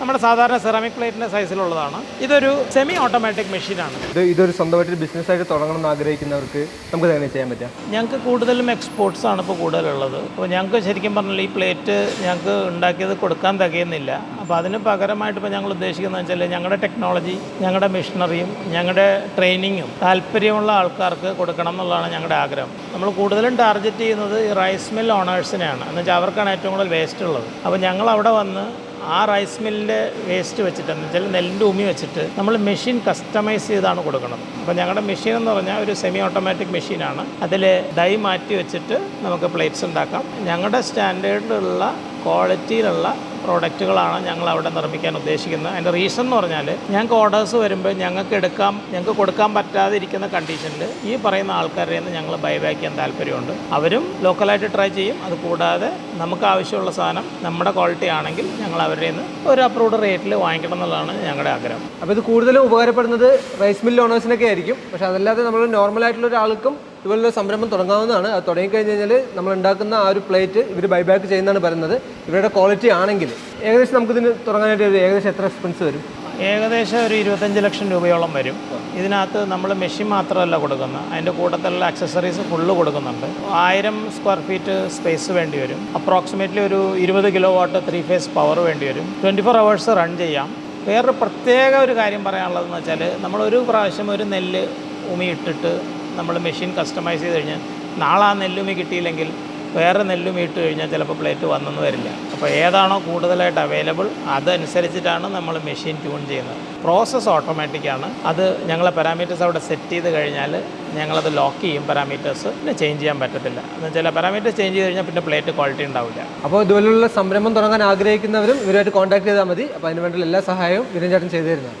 നമ്മുടെ സാധാരണ സെറാമിക് പ്ലേറ്റിന്റെ സൈസിലുള്ളതാണ് ഇതൊരു സെമി ഓട്ടോമാറ്റിക് മെഷീനാണ് ഇത് ഇതൊരു സ്വന്തമായിട്ട് ബിസിനസ് ആയിട്ട് തുടങ്ങണം എന്ന് ആഗ്രഹിക്കുന്നവർക്ക് നമുക്ക് ചെയ്യാൻ പറ്റുക? ഞങ്ങൾക്ക് കൂടുതലും എക്സ്പോർട്സ് ആണ് ഇപ്പോൾ കൂടുതലുള്ളത്. അപ്പോൾ ഞങ്ങൾക്ക് ശരിക്കും പറഞ്ഞാൽ ഈ പ്ലേറ്റ് ഞങ്ങൾക്ക് ഉണ്ടാക്കിയത് കൊടുക്കാൻ തികയുന്നില്ല. അപ്പോൾ അതിന് പകരമായിട്ട് ഇപ്പോൾ ഞങ്ങൾ ഉദ്ദേശിക്കുന്നത് വെച്ചാൽ ഞങ്ങളുടെ ടെക്നോളജി ഞങ്ങളുടെ മെഷീനറിയും ഞങ്ങളുടെ ട്രെയിനിങ്ങും താല്പര്യമുള്ള ആൾക്കാർക്ക് കൊടുക്കണം എന്നുള്ളതാണ് ഞങ്ങളുടെ ആഗ്രഹം. നമ്മൾ കൂടുതലും ടാർഗറ്റ് ചെയ്യുന്നത് ഈ റൈസ് മിൽ ഓണേഴ്സിനെയാണ് എന്ന് വെച്ചാൽ അവർക്കാണ് ഏറ്റവും കൂടുതൽ വേസ്റ്റ് ഉള്ളത്. അപ്പോൾ ഞങ്ങൾ അവിടെ വന്ന് ആ റൈസ് മില്ലിന്റെ വേസ്റ്റ് വെച്ചിട്ട് എന്ന് വെച്ചാൽ നെല്ലിന്റെ ഉമി വെച്ചിട്ട് നമ്മൾ മെഷീൻ കസ്റ്റമൈസ് ചെയ്താണ് കൊടുക്കുന്നത്. അപ്പോൾ ഞങ്ങളുടെ മെഷീൻ എന്ന് പറഞ്ഞാൽ ഒരു സെമി ഓട്ടോമാറ്റിക് മെഷീനാണ് അതിൽ ഡൈ മാറ്റി വെച്ചിട്ട് നമുക്ക് പ്ലേറ്റ്സ് ഉണ്ടാക്കാം. ഞങ്ങളുടെ സ്റ്റാൻഡേർഡിലുള്ള ക്വാളിറ്റിയിലുള്ള പ്രോഡക്റ്റുകളാണ് ഞങ്ങൾ അവിടെ നിർമ്മിക്കാൻ ഉദ്ദേശിക്കുന്നത്. അതിന്റെ റീസൺ എന്ന് പറഞ്ഞാൽ ഞങ്ങൾക്ക് ഓർഡേഴ്സ് വരുമ്പോൾ ഞങ്ങൾക്ക് എടുക്കാം ഞങ്ങൾക്ക് കൊടുക്കാൻ പറ്റാതെ ഇരിക്കുന്ന കണ്ടീഷനിൽ ഈ പറയുന്ന ആൾക്കാരുടെ നിന്ന് ഞങ്ങൾ ബൈബാക്ക് ചെയ്യാൻ താല്പര്യമുണ്ട്. അവരും ലോക്കലായിട്ട് ട്രൈ ചെയ്യും. അത് കൂടാതെ നമുക്ക് ആവശ്യമുള്ള സാധനം നമ്മുടെ ക്വാളിറ്റി ആണെങ്കിൽ ഞങ്ങൾ അവരുടെ നിന്ന് ഒരു അപ്രൂവ്ഡ് റേറ്റിൽ വാങ്ങിക്കണം എന്നുള്ളതാണ് ഞങ്ങളുടെ ആഗ്രഹം. അപ്പോൾ ഇത് കൂടുതലും ഉപകാരപ്പെടുന്നത് റൈസ് മിൽ ഓണേഴ്സിനൊക്കെ ആയിരിക്കും. പക്ഷേ അതല്ലാതെ നമ്മൾ നോർമലായിട്ടുള്ള ഒരാൾക്കും ഇതുപോലുള്ള സംരംഭം തുടങ്ങാവുന്നതാണ്. അത് തുടങ്ങിക്കഴിഞ്ഞ് കഴിഞ്ഞാൽ നമ്മൾ ഉണ്ടാക്കുന്ന ആ ഒരു പ്ലേറ്റ് ഇവർ ബൈബാക്ക് ചെയ്യുന്നതാണ് പറയുന്നത്. ഇവരുടെ ക്വാളിറ്റി ആണെങ്കിൽ. ഏകദേശം നമുക്കിതിന് തുടങ്ങാനായിട്ട് ഒരു ഏകദേശം എത്ര എക്സ്പെൻസ് വരും? ഏകദേശം ഒരു ഇരുപത്തഞ്ച് ലക്ഷം രൂപയോളം വരും. ഇതിനകത്ത് നമ്മൾ മെഷീൻ മാത്രമല്ല കൊടുക്കുന്നത്. അതിന്റെ കൂട്ടത്തിലുള്ള അക്സസറീസ് ഫുള്ള് കൊടുക്കുന്നുണ്ട്. ആയിരം സ്ക്വയർ ഫീറ്റ് സ്പേസ് വേണ്ടി വരും. അപ്രോക്സിമേറ്റ്ലി ഒരു ഇരുപത് kilo watt three phase power വേണ്ടി വരും. ട്വന്റി ഫോർ അവേഴ്സ് റൺ ചെയ്യാം. വേറൊരു പ്രത്യേക ഒരു കാര്യം പറയാനുള്ളതെന്ന് വെച്ചാൽ നമ്മളൊരു പ്രാവശ്യം ഒരു നെല്ല് ഉമി ഇട്ടിട്ട് നമ്മൾ മെഷീൻ കസ്റ്റമൈസ് ചെയ്ത് കഴിഞ്ഞാൽ നാളെ ആ നെല്ലുമി കിട്ടിയില്ലെങ്കിൽ വേറെ നെല്ലുമി ഇട്ട് കഴിഞ്ഞാൽ ചിലപ്പോൾ പ്ലേറ്റ് വന്നെന്ന് വരില്ല. അപ്പോൾ ഏതാണോ കൂടുതലായിട്ട് അവൈലബിൾ അതനുസരിച്ചിട്ടാണ് നമ്മൾ മെഷീൻ ട്യൂൺ ചെയ്യുന്നത്. പ്രോസസ്സ് ഓട്ടോമാറ്റിക്കാണ് അത് ഞങ്ങളെ പാരാമീറ്റേഴ്സ് അവിടെ സെറ്റ് ചെയ്ത് കഴിഞ്ഞാൽ ഞങ്ങളത് ലോക്ക് ചെയ്യും പാരാമീറ്റേഴ്സ് പിന്നെ ചേഞ്ച് ചെയ്യാൻ പറ്റത്തില്ല. എന്ന് വെച്ചാൽ പാരാമീറ്റേഴ്സ് ചേഞ്ച് ചെയ്ത് കഴിഞ്ഞാൽ പിന്നെ പ്ലേറ്റ് ക്വാളിറ്റി ഉണ്ടാവില്ല. അപ്പോൾ ഇതുപോലുള്ള സംരംഭം തുടങ്ങാൻ ആഗ്രഹിക്കുന്നവരും ഇവരുമായിട്ട് കോൺടാക്ട് ചെയ്താൽ മതി. അപ്പോൾ അതിന് വേണ്ടിയുള്ള എല്ലാ സഹായവും വിരഞ്ചേട്ടൻ ചെയ്തു തരുന്നതാണ്.